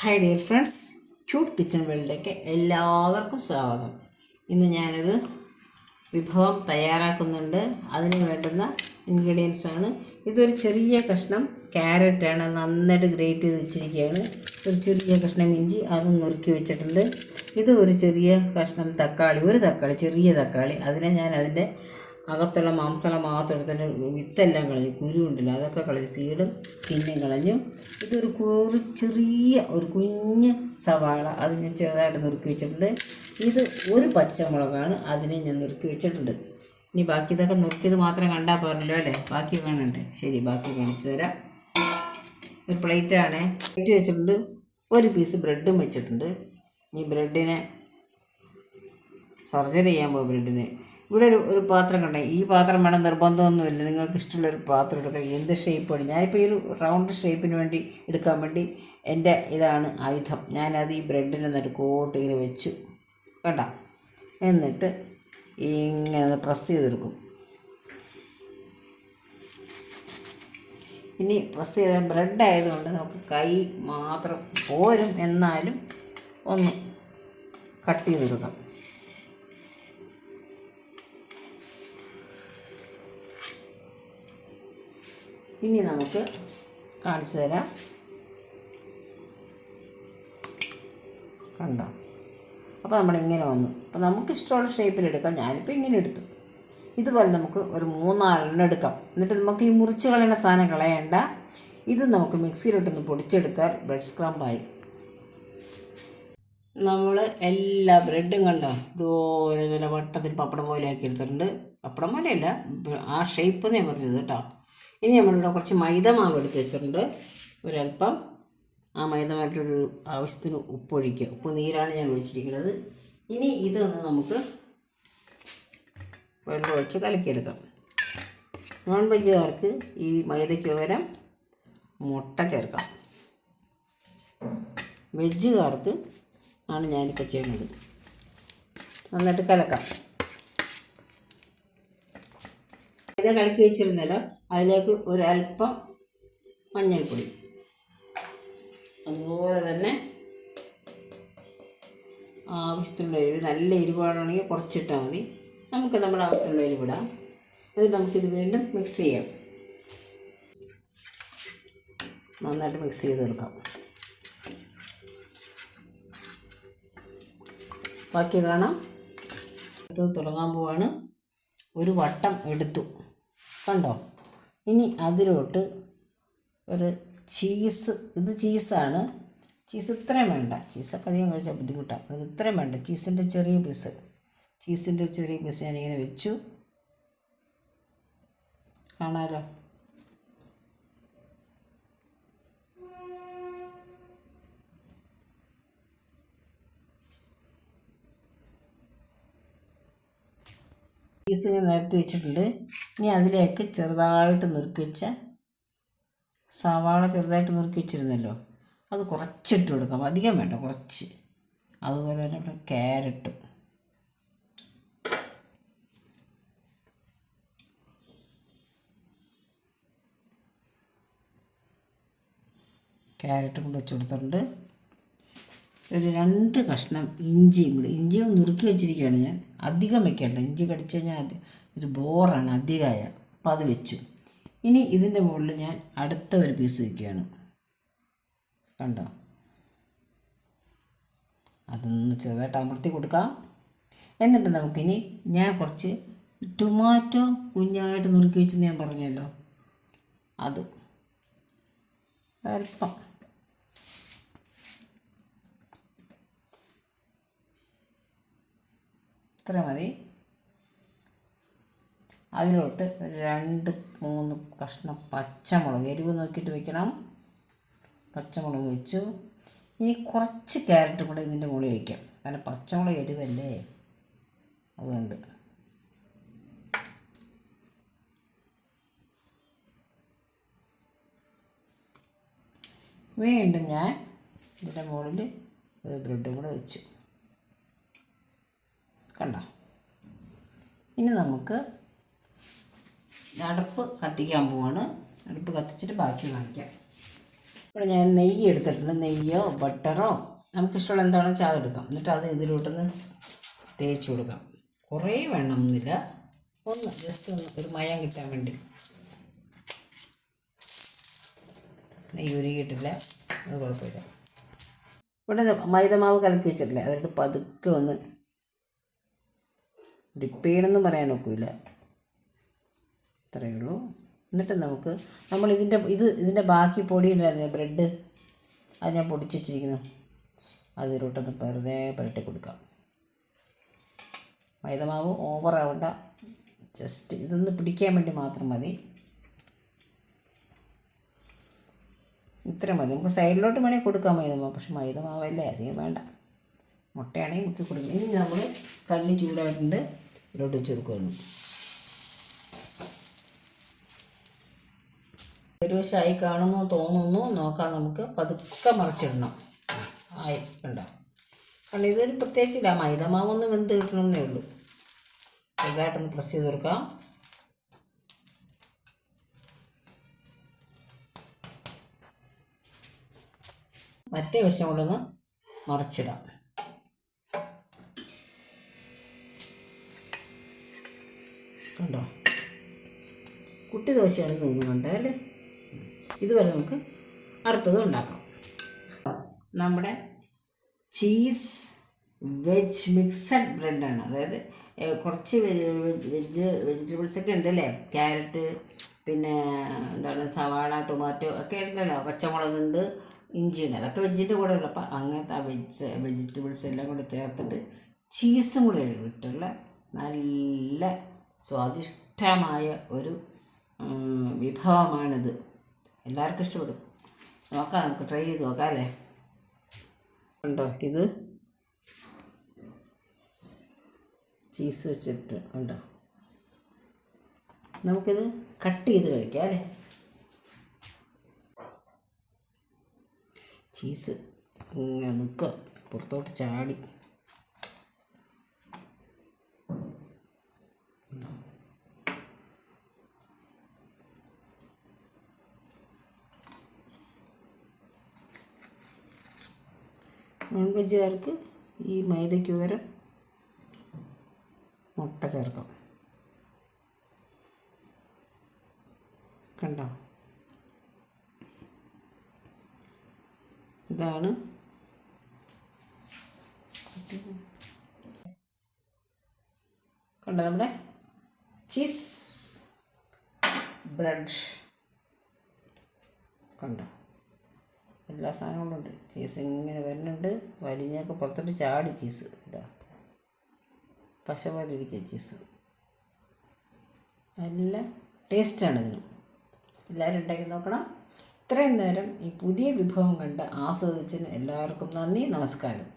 Hi dear friends cute kitchen വേൾഡിലേക്ക് എല്ലാവർക്കും സ്വാഗതം. ഇന്ന് ഞാനൊരു വിഭവം തയ്യാറാക്കുന്നുണ്ട്. അതിന് വേണ്ടുന്ന ഇൻഗ്രീഡിയൻസ് ആണ്. ഇതൊരു ചെറിയ കഷ്ണം ക്യാരറ്റാണ് നന്നായിട്ട് ഗ്രേറ്റ് ചെയ്ത് വെച്ചിരിക്കുകയാണ്. ഒരു ചെറിയ കഷ്ണം ഇഞ്ചി അതും നുറുക്കി വെച്ചിട്ടുണ്ട്. ഇത് ഒരു ചെറിയ കഷ്ണം തക്കാളി ഒരു തക്കാളി ചെറിയ തക്കാളി. അതിനെ ഞാൻ അതിന്റെ അകത്തുള്ള മാംസള മാത്രം എടുത്തിട്ട് വിത്തെല്ലാം കളഞ്ഞു കുരു ഉണ്ടല്ലോ അതൊക്കെ കളഞ്ഞു സീഡും സ്കിന്നും കളഞ്ഞു ഇതൊരു കുറു ചെറിയ ഒരു കുഞ്ഞ് സവാള അത് ഞാൻ ചെറുതായിട്ട് നുറുക്കി വെച്ചിട്ടുണ്ട്. ഇത് ഒരു പച്ചമുളകാണ് അതിനെ ഞാൻ നുറുക്കി വെച്ചിട്ടുണ്ട്. ഇനി ബാക്കി ഇതൊക്കെ നുറുക്കിയത് മാത്രം കണ്ടാൽ പോരല്ലോ അല്ലേ? ബാക്കി കാണുന്നുണ്ട് ശരി ബാക്കി കാണിച്ചു തരാം. ഒരു പ്ലേറ്റാണ് പ്ലേറ്റ് വെച്ചിട്ടുണ്ട്. ഒരു പീസ് ബ്രെഡും വെച്ചിട്ടുണ്ട്. ഈ ബ്രെഡിനെ സർജറി ചെയ്യാൻ പോകും ബ്രെഡിന് ഇവിടെ ഒരു ഒരു പാത്രം കണ്ടേ. ഈ പാത്രം വേണം നിർബന്ധമൊന്നുമില്ല. നിങ്ങൾക്ക് ഇഷ്ടമുള്ള ഒരു പാത്രം എടുക്കാം എന്ത് ഷേപ്പാണ് ഞാനിപ്പോൾ ഈ ഒരു റൗണ്ട് ഷേപ്പിന് വേണ്ടി എടുക്കാൻ വേണ്ടി എന്റെ ഇതാണ് ആയുധം. ഞാനത് ഈ ബ്രെഡിനെ കോട്ട് ഇങ്ങനെ വെച്ചു. കണ്ട? എന്നിട്ട് ഇങ്ങനെ പ്രസ് ചെയ്തെടുക്കും. ഇനി പ്രസ് ചെയ്ത ബ്രെഡ് ആയതുകൊണ്ട് നമുക്ക് കൈ മാത്രം പോരും. എന്നാലും ഒന്ന് കട്ട് ചെയ്തെടുക്കാം. ഇനി നമുക്ക് കാണിച്ചു തരാം. കണ്ടോ? അപ്പോൾ നമ്മളിങ്ങനെ വന്നു. അപ്പോൾ നമുക്ക് ഇഷ്ടമുള്ള ഷേപ്പിൽ ഷേപ്പിലെടുക്കാം ഞാനിപ്പോൾ ഇങ്ങനെ എടുത്തു. ഇതുപോലെ നമുക്ക് ഒരു മൂന്നാലെണ്ണം എടുക്കാം. എന്നിട്ട് നമുക്ക് ഈ മുറിച്ച് കളയുന്ന സാധനം കളയണ്ട. ഇത് നമുക്ക് മിക്സിയിലിട്ടൊന്ന് പൊടിച്ചെടുത്താൽ ബ്രെഡ് സ്ക്രംബായി. നമ്മൾ എല്ലാ ബ്രെഡും കണ്ടോ? ഇതുപോലെ വട്ടത്തിൽ പപ്പടം പോലെ ആക്കി എടുത്തിട്ടുണ്ട്. പപ്പടം പോലെയല്ല ആ ഷേപ്പ് എന്നേ പറഞ്ഞത് കേട്ടോ. ഇനി നമ്മളിവിടെ കുറച്ച് മൈദ മാവ് എടുത്ത് വെച്ചിട്ടുണ്ട്. ഒരല്പം ആ മൈദമായിട്ടൊരു ആവശ്യത്തിന് ഉപ്പൊഴിക്കുക. ഉപ്പ് നീരാണ് ഞാൻ ഒഴിച്ചിരിക്കുന്നത്. ഇനി ഇതൊന്ന് നമുക്ക് വെള്ളം ഒഴിച്ച് കലക്കിയെടുക്കാം. നോൺ വെജുകാർക്ക് ഈ മൈദയ്ക്ക് പകരം മുട്ട ചേർക്കാം. വെജുകാർക്ക് ആണ് ഞാനിപ്പോൾ ചെയ്യുന്നത്. നന്നായിട്ട് കലക്കാം. ഇത് കലക്കി വെച്ചിരുന്നല്ലോ. അതിലേക്ക് ഒരല്പം മഞ്ഞൾപ്പൊടി. അതുപോലെ തന്നെ ആവശ്യത്തിനുള്ള എരിവ് നല്ല എരിവാണെങ്കിൽ കുറച്ചിട്ടാൽ മതി. നമുക്ക് നമ്മുടെ ആവശ്യത്തിനുള്ള എരിവിടാം. അത് നമുക്കിത് വീണ്ടും മിക്സ് ചെയ്യാം. നന്നായിട്ട് മിക്സ് ചെയ്ത് കൊടുക്കാം. ബാക്കി കാണാം. ഇത് തുടങ്ങാൻ പോവാണ്. ഒരു വട്ടം എടുത്തു. കണ്ടോ? ഇനി അതിലോട്ട് ഒരു ചീസ് ഇത് ചീസാണ്. ചീസ് ഇത്രയും വേണ്ട. ചീസൊക്കെ അധികം കഴിച്ചാൽ ബുദ്ധിമുട്ടാണ് അത് ഇത്രയും വേണ്ട. ചീസിന്റെ ചെറിയ പീസ്. ചീസിന്റെ ചെറിയ പീസ് ഞാനിങ്ങനെ വെച്ചു. കാണാലോ? പീസ് നിരത്തി വെച്ചിട്ടുണ്ട്. ഇനി അതിലേക്ക് ചെറുതായിട്ട് നുറുക്കി വെച്ച സവാള ചെറുതായിട്ട് നുറുക്കി വെച്ചിരുന്നല്ലോ. അത് കുറച്ചിട്ട് കൊടുക്കാം. അധികം വേണ്ട കുറച്ച്. അതുപോലെ തന്നെ ക്യാരറ്റും. ക്യാരറ്റും കൂടെ വെച്ച് കൊടുത്തിട്ടുണ്ട്. ഒരു രണ്ട് കഷ്ണം ഇഞ്ചിയും കൂടി. ഇഞ്ചിയും നുറുക്കി വെച്ചിരിക്കുകയാണ് ഞാൻ. അധികം വെക്കേണ്ട. ഇഞ്ചി കടിച്ചു കഴിഞ്ഞാൽ അത് ഒരു ബോറാണ് അധികമായ അപ്പം അത് വെച്ചു. ഇനി ഇതിന്റെ മുകളിൽ ഞാൻ അടുത്ത ഒരു പീസ് വയ്ക്കുകയാണ് കണ്ടോ? അതൊന്ന് ചെറുതായിട്ട് അമർത്തി കൊടുക്കാം. എന്നിട്ട് നമുക്കിനി ഞാൻ കുറച്ച് ടൊമാറ്റോ കുഞ്ഞായിട്ട് നുറുക്കി വെച്ചെന്ന് ഞാൻ പറഞ്ഞല്ലോ. അത് അല്പം ഇത്ര മതി. അതിലോട്ട് രണ്ട് മൂന്ന് കഷ്ണം പച്ചമുളക് എരിവ് നോക്കിയിട്ട് വെക്കണം. പച്ചമുളക് വെച്ചു. ഇനി കുറച്ച് ക്യാരറ്റും കൂടെ ഇതിന്റെ മുകളിൽ വയ്ക്കാം കാരണം പച്ചമുളക് എരിവല്ലേ? അതുകൊണ്ട്. വീണ്ടും ഞാൻ ഇതിന്റെ മുകളിൽ ഒരു ബ്രെഡും കൂടെ വെച്ചു. കണ്ടോ? ഇനി നമുക്ക് അടുപ്പ് കത്തിക്കാൻ പോവാണ്. അടുപ്പ് കത്തിച്ചിട്ട് ബാക്കി കാണിക്കാം. ഇവിടെ ഞാൻ നെയ്യ് എടുത്തിട്ടുണ്ട്. നെയ്യോ ബട്ടറോ നമുക്കിഷ്ടമുള്ള എന്താണോ ചായ എടുക്കാം. എന്നിട്ട് അത് ഇതിലോട്ടൊന്ന് തേച്ച് കൊടുക്കാം. കുറേ വേണമെന്നില്ല ഒന്ന് ജസ്റ്റ് ഒന്ന് ഒരു മയം കിട്ടാൻ വേണ്ടി. നെയ്യ് ഉരുകിയിട്ടില്ല. അത് കുഴപ്പമില്ല. ഇവിടെ മൈദമാവ് കലക്കി വെച്ചിട്ടില്ല? അതിട്ട് പതുക്കെ ഒന്ന് ഡിപ്പ് പറയാൻ ഒക്കില്ല. ഇത്രയേ ഉള്ളൂ എന്നിട്ട് നമുക്ക് നമ്മൾ ഇതിന്റെ ഇത് ഇതിന്റെ ബാക്കി പൊടി ഉണ്ടായിരുന്നു ബ്രെഡ്. അത് ഞാൻ പൊടിച്ച് വെച്ചിരിക്കുന്നു. അതിലോട്ടൊന്ന് വെറുതെ പുരട്ടി കൊടുക്കാം. മൈദമാവ് ഓവർ ആവണ്ട. ജസ്റ്റ് ഇതൊന്ന് പിടിക്കാൻ വേണ്ടി മാത്രം മതി. ഇത്ര മതി. നമുക്ക് സൈഡിലോട്ട് വേണമെങ്കിൽ കൊടുക്കാം മൈദമാവ്. പക്ഷെ മൈദമാവല്ലേ? അധികം വേണ്ട. മുട്ടയാണെങ്കിൽ മുക്കി കൊടുക്കും. ഇനി നമ്മൾ കല്ല് ചൂടായിട്ടുണ്ട്. ഇതിലോട്ട് വെച്ച് കൊടുക്കുന്നു ഒരു വശമായി കാണുന്നു തോന്നുന്നു. നോക്കാം നമുക്ക്. പതുക്കെ മറിച്ചിടണം. ആയി ഉണ്ടോ കാരണം ഇതൊരു പ്രത്യേകിച്ചില്ല മൈദമാവൊന്നും വെന്ത് കിട്ടണമെന്നേ ഉള്ളൂ. ചെറുതായിട്ടൊന്ന് പ്രസ് ചെയ്ത് കൊടുക്കാം. മറ്റേ വശം കൊണ്ടൊന്ന് മറിച്ചിടാം. കണ്ടോ കുട്ടി ദോശയാണ് തോന്നുന്നുണ്ട് അല്ലേ? ഇതുവരെ നമുക്ക് അടുത്തത് ഉണ്ടാക്കാം. നമ്മുടെ ചീസ് വെജ് മിക്സഡ് ബ്രെഡാണ്. അതായത് കുറച്ച് വെജ് വെജ് വെജിറ്റബിൾസ് ഒക്കെ ഉണ്ട് അല്ലേ ക്യാരറ്റ് പിന്നെ എന്താണ് സവാള ടൊമാറ്റോ ഒക്കെ ഉണ്ടല്ലോ? പച്ചമുളകുണ്ട് ഇഞ്ചിയുണ്ട് അതൊക്കെ വെജിന്റെ കൂടെ ഉള്ളു അപ്പം അങ്ങനത്തെ ആ വെജ് വെജിറ്റബിൾസ് എല്ലാം കൂടെ ചേർത്തിട്ട് ചീസും കൂടെ ഇട്ടുള്ള നല്ല സ്വാദിഷ്ടമായ ഒരു വിഭവമാണിത്. എല്ലാവർക്കും ഇഷ്ടപ്പെടും. നോക്കാം നമുക്ക് ട്രൈ ചെയ്ത് നോക്കാം അല്ലേ? ഉണ്ടോ? ഇത് ചീസ് വെച്ചിട്ട് ഉണ്ടോ? നമുക്കിത് കട്ട് ചെയ്ത് കഴിക്കാം അല്ലേ? ചീസ് നിൽക്കുക. പുറത്തോട്ട് ചാടി. നോൺ വെജുകാർക്ക് ഈ മൈദയ്ക്ക് പകരം മുട്ട ചേർക്കാം. കണ്ടോ? ഇതാണ് കണ്ടോ നമ്മുടെ ചീസ് ബ്രഡ്. കണ്ടോ? എല്ലാ സാധനങ്ങളും ഉണ്ട് ചീസ് ഇങ്ങനെ വരുന്നുണ്ട്. വലിഞ്ഞൊക്കെ പുറത്തോട്ട് ചാടി ചീസ് ഇതാ പശ പോലെ ഇരിക്കുക ചീസ് നല്ല ടേസ്റ്റാണ് ഇതിന്. എല്ലാവരും ഉണ്ടാക്കി നോക്കണം. ഇത്രയും നേരം ഈ പുതിയ വിഭവം കണ്ട് ആസ്വദിച്ചതിന് എല്ലാവർക്കും നന്ദി നമസ്കാരം.